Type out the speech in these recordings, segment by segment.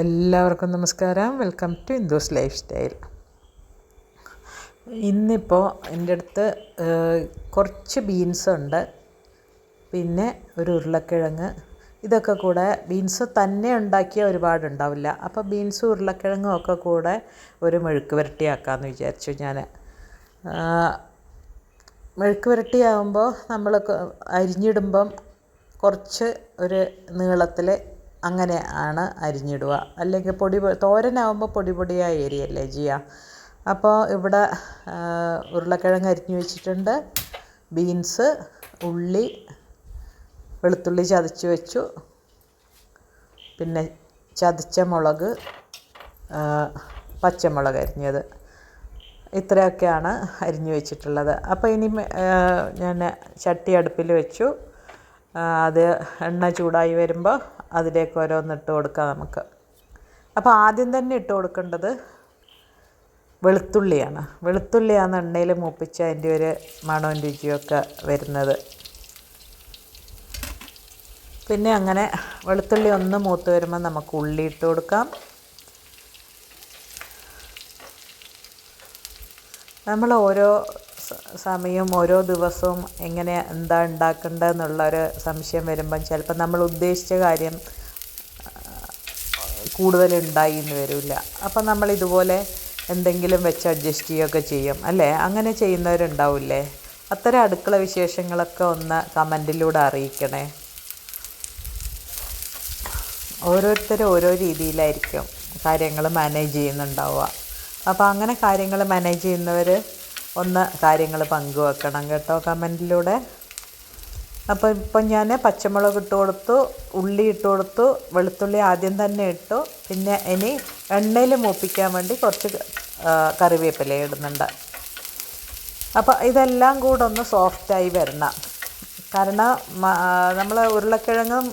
എല്ലാവർക്കും നമസ്കാരം. Welcome to ഇന്ദോസ് ലൈഫ് സ്റ്റൈൽ ഇന്നിപ്പോൾ എന്റെ അടുത്ത് കുറച്ച് ബീൻസ് ഉണ്ട്. പിന്നെ ഒരു ഉരുളക്കിഴങ്ങ്. ഇതൊക്കെ കൂടെ ബീൻസ് തന്നെ ഉണ്ടാക്കിയ ഒരുപാട് ഉണ്ടാവില്ല. അപ്പോൾ ബീൻസും ഉരുളക്കിഴങ്ങും ഒക്കെ കൂടെ ഒരു മെഴുക്ക് വരട്ടിയാക്കാമെന്ന് വിചാരിച്ചു ഞാൻ മെഴുക്ക് വരട്ടിയാകുമ്പോൾ നമ്മൾ അരിഞ്ഞിടുമ്പം കുറച്ച് ഒരു നീളത്തിൽ അങ്ങനെ ആണ് അരിഞ്ഞിടുക. അല്ലെങ്കിൽ പൊടി തോരനാകുമ്പോൾ പൊടി പൊടിയായി എരിയല്ലേ ചെയ്യുക അപ്പോൾ ഇവിടെ ഉരുളക്കിഴങ്ങ് അരിഞ്ഞു വെച്ചിട്ടുണ്ട്. ബീൻസ് ഉള്ളി വെളുത്തുള്ളി ചതച്ച് വെച്ചു. പിന്നെ ചതച്ച മുളക് പച്ചമുളക് അരിഞ്ഞത്. ഇത്രയൊക്കെയാണ് അരിഞ്ഞു വെച്ചിട്ടുള്ളത്. അപ്പോൾ ഇനി ഞാൻ ചട്ടി അടുപ്പിൽ വെച്ചു. അത് എണ്ണ ചൂടായി വരുമ്പോൾ അതിലേക്ക് ഓരോന്ന് ഇട്ട് കൊടുക്കാം നമുക്ക്. അപ്പോൾ ആദ്യം തന്നെ ഇട്ട് കൊടുക്കേണ്ടത് വെളുത്തുള്ളിയാണ്. വെളുത്തുള്ളിയാണ് എണ്ണയിൽ മൂപ്പിച്ച് അതിന്റെ ഒരു മണവും രുചിയൊക്കെ വരുന്നത്. പിന്നെ അങ്ങനെ വെളുത്തുള്ളി ഒന്ന് മൂത്ത് വരുമ്പോൾ നമുക്ക് ഉള്ളി ഇട്ട് കൊടുക്കാം. നമ്മൾ ഓരോ സമയവും ഓരോ ദിവസവും എങ്ങനെ എന്താ ഉണ്ടാക്കേണ്ടതെന്നുള്ളൊരു സംശയം വരുമ്പം ചിലപ്പോൾ നമ്മൾ ഉദ്ദേശിച്ച കാര്യം കൂടുതൽ ഉണ്ടായി എന്ന് വരില്ല. അപ്പം നമ്മൾ ഇതുപോലെ എന്തെങ്കിലും വെച്ച് അഡ്ജസ്റ്റ് ചെയ്യുകയൊക്കെ ചെയ്യും അല്ലേ? അങ്ങനെ ചെയ്യുന്നവരുണ്ടാവില്ലേ? അത്തരം അടുക്കള വിശേഷങ്ങളൊക്കെ ഒന്ന് കമന്റിലൂടെ അറിയിക്കണേ. ഓരോരുത്തരും ഓരോ രീതിയിലായിരിക്കും കാര്യങ്ങൾ മാനേജ് ചെയ്യുന്നുണ്ടാവുക. അപ്പോൾ അങ്ങനെ കാര്യങ്ങൾ മാനേജ് ചെയ്യുന്നവർ ഒന്ന് കാര്യങ്ങൾ പങ്കുവെക്കണം കേട്ടോ കമന്റിലൂടെ. അപ്പോൾ ഇപ്പം ഞാൻ പച്ചമുളക് ഇട്ട് കൊടുത്തു ഉള്ളി ഇട്ട് കൊടുത്തു വെളുത്തുള്ളി ആദ്യം തന്നെ ഇട്ടു. പിന്നെ ഇനി എണ്ണയിൽ മൂപ്പിക്കാൻ വേണ്ടി കുറച്ച് കറിവേപ്പില ഇടുന്നുണ്ട്. അപ്പോൾ ഇതെല്ലാം കൂടെ ഒന്ന് സോഫ്റ്റായി വരണം. കാരണം നമ്മൾ ഉരുളക്കിഴങ്ങും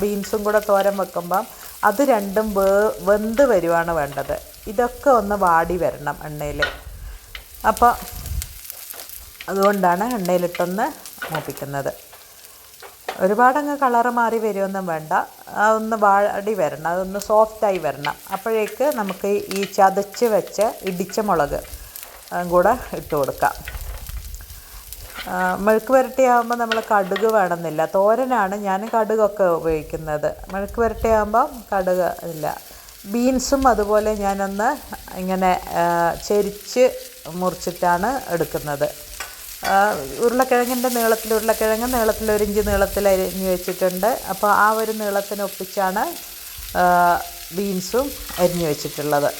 ബീൻസും കൂടെ തോരൻ വെക്കുമ്പം അത് രണ്ടും വേ വെന്ത് വരുവാണ് വേണ്ടത്. ഇതൊക്കെ ഒന്ന് വാടി വരണം എണ്ണയിൽ അപ്പോൾ അതുകൊണ്ടാണ് എണ്ണയിലിട്ടൊന്ന് മൂപ്പിക്കുന്നത്. ഒരുപാടങ്ങ് കളറ് മാറി വരുമൊന്നും വേണ്ട. അതൊന്ന് വാടി വരണം. അതൊന്ന് സോഫ്റ്റായി വരണം. അപ്പോഴേക്ക് നമുക്ക് ഈ ചതച്ച് വെച്ച് ഇടിച്ച മുളക് കൂടെ ഇട്ട് കൊടുക്കാം. മെഴുക്ക് പുരട്ടിയാകുമ്പോൾ നമ്മൾ കടുക് വേണമെന്നില്ല. തോരനാണ് ഞാൻ കടുകൊക്കെ ഉപയോഗിക്കുന്നത്. മെഴുക്ക് പുരട്ടിയാകുമ്പോൾ കടുക് ഇല്ല. ബീൻസും അതുപോലെ ഞാനൊന്ന് ഇങ്ങനെ ചെരിച്ച് മുറിച്ചിട്ടാണ് എടുക്കുന്നത്. ഉരുളക്കിഴങ്ങിന്റെ നീളത്തിൽ ഉരുളക്കിഴങ്ങ് നീളത്തിൽ ഒരു ഇഞ്ച് നീളത്തിൽ അരിഞ്ഞ് വെച്ചിട്ടുണ്ട്. അപ്പോൾ ആ ഒരു നീളത്തിന് ഒപ്പിച്ചാണ് ആ, ബീൻസും അരിഞ്ഞ് വെച്ചിട്ടുള്ളത്.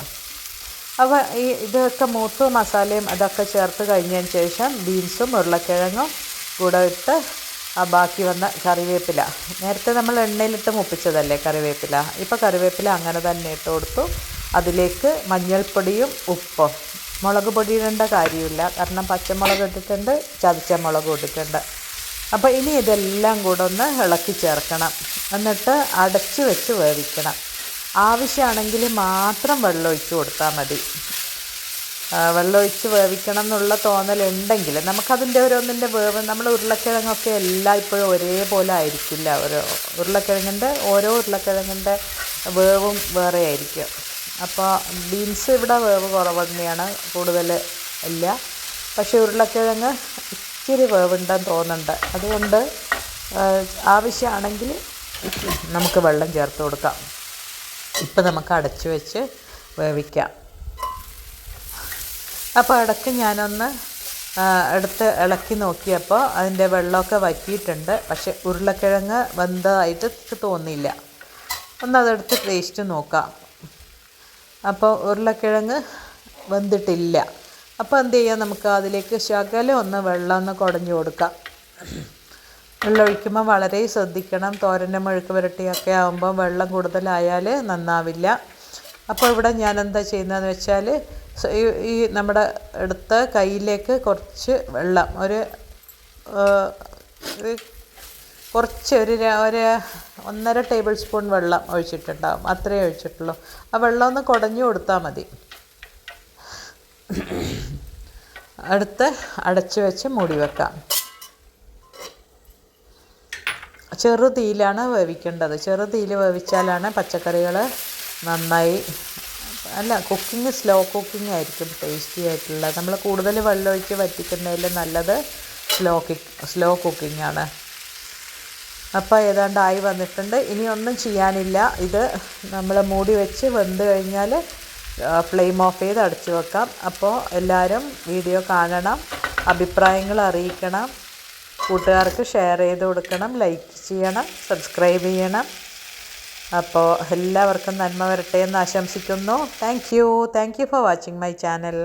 അപ്പോൾ ഈ ഇതൊക്കെ മൂത്ത് മസാലയും അതൊക്കെ ചേർത്ത് കഴിഞ്ഞതിന് ശേഷം ബീൻസും ഉരുളക്കിഴങ്ങും കൂടെ ഇട്ട് ആ ബാക്കി വന്ന കറിവേപ്പില. നേരത്തെ നമ്മൾ എണ്ണയിലിട്ട് മുപ്പിച്ചതല്ലേ കറിവേപ്പില? ഇപ്പോൾ കറിവേപ്പില അങ്ങനെ തന്നെ ഇട്ട് കൊടുത്തു. അതിലേക്ക് മഞ്ഞൾപ്പൊടിയും ഉപ്പും. മുളക് പൊടി ഇടേണ്ട കാര്യമില്ല. കാരണം പച്ചമുളക് ഇട്ടിട്ടുണ്ട് ചതച്ച മുളക് ഇട്ടിട്ടുണ്ട്. അപ്പോൾ ഇനി ഇതെല്ലാം കൂടെ ഒന്ന് ഇളക്കി ചേർക്കണം. എന്നിട്ട് അടച്ച് വെച്ച് വേവിക്കണം. ആവശ്യമാണെങ്കിൽ മാത്രം വെള്ളം ഒഴിച്ച് കൊടുത്താൽ മതി. വെള്ളമൊഴിച്ച് വേവിക്കണം എന്നുള്ള തോന്നലുണ്ടെങ്കിൽ നമുക്കതിന്റെ ഓരോന്നിന്റെ വേവ് നമ്മൾ ഉരുളക്കിഴങ്ങൊക്കെ എല്ലാം ഇപ്പോഴും ഒരേപോലെ ആയിരിക്കില്ല. ഓരോ ഉരുളക്കിഴങ്ങിന്റെ ഓരോ ഉരുളക്കിഴങ്ങിന്റെ വേവും വേറെ ആയിരിക്കും. അപ്പോൾ ബീൻസ് ഇവിടെ വേവ് കുറവ് തന്നെയാണ് കൂടുതൽ ഇല്ല. പക്ഷേ ഉരുളക്കിഴങ്ങ് ഇച്ചിരി വേവുണ്ടെന്ന് തോന്നുന്നുണ്ട്. അതുകൊണ്ട് ആവശ്യമാണെങ്കിൽ നമുക്ക് വെള്ളം ചേർത്ത് കൊടുക്കാം. ഇപ്പം നമുക്ക് അടച്ചു വെച്ച് വേവിക്കാം. അപ്പോൾ ഇടയ്ക്ക് ഞാനൊന്ന് എടുത്ത് ഇളക്കി നോക്കിയപ്പോൾ അതിന്റെ വെള്ളമൊക്കെ വറ്റിയിട്ടുണ്ട്. പക്ഷെ ഉരുളക്കിഴങ്ങ് വെന്തതായിട്ട് തോന്നിയില്ല. ഒന്നതെടുത്ത് ടേസ്റ്റ് നോക്കാം. അപ്പോൾ ഉരുളക്കിഴങ്ങ് വെന്തിട്ടില്ല. അപ്പോൾ എന്ത് ചെയ്യാം നമുക്ക് അതിലേക്ക് ശകലം ഒന്ന് വെള്ളം ഒന്ന് കുടഞ്ഞു കൊടുക്കാം. വെള്ളം ഒഴിക്കുമ്പോൾ വളരെ ശ്രദ്ധിക്കണം. തോരന്റെ മെഴുക്ക് പുരട്ടിയൊക്കെ ആകുമ്പോൾ വെള്ളം കൂടുതലായാൽ നന്നാവില്ല. അപ്പോൾ ഇവിടെ ഞാൻ എന്താ ചെയ്യുന്നതെന്ന് വെച്ചാൽ ഈ നമ്മുടെ എടുത്ത കയ്യിലേക്ക് കുറച്ച് വെള്ളം ഒരു കുറച്ച് ഒരു ഒരു ഒന്നര ടേബിൾ സ്പൂൺ വെള്ളം ഒഴിച്ചിട്ടുണ്ടാകും അത്രയേ ഒഴിച്ചിട്ടുള്ളൂ. ആ വെള്ളം ഒന്ന് കുടഞ്ഞു കൊടുത്താൽ മതി. അടുത്ത് അടച്ചു വെച്ച് മൂടി വെക്കാം. ചെറു തീയിലാണ് വേവിക്കേണ്ടത്. ചെറു തീയിൽ വേവിച്ചാലാണ് പച്ചക്കറികൾ നന്നായി. അല്ല കുക്കിംഗ് സ്ലോ കുക്കിംഗ് ആയിരിക്കും ടേസ്റ്റി ആയിട്ടുള്ളത്. നമ്മൾ കൂടുതൽ വെള്ളം ഒഴിച്ച് വറ്റിക്കുന്നതിൽ നല്ലത് സ്ലോ കിക്ക് സ്ലോ കുക്കിംഗ് ആണ്. അപ്പോൾ ഏതാണ്ട് ആയി വന്നിട്ടുണ്ട്. ഇനി ഒന്നും ചെയ്യാനില്ല. ഇത് നമ്മൾ മൂടി വെച്ച് വെന്ത് കഴിഞ്ഞാൽ ഫ്ലെയിം ഓഫ് ചെയ്ത് അടച്ചു വെക്കാം. അപ്പോൾ എല്ലാവരും വീഡിയോ കാണണം അഭിപ്രായങ്ങൾ അറിയിക്കണം കൂട്ടുകാർക്ക് ഷെയർ ചെയ്ത് കൊടുക്കണം ലൈക്ക് ചെയ്യണം സബ്സ്ക്രൈബ് ചെയ്യണം. അപ്പോൾ എല്ലാവർക്കും നന്മ വരട്ടെ എന്ന് ആശംസിക്കുന്നു. Thank you thank you for watching my channel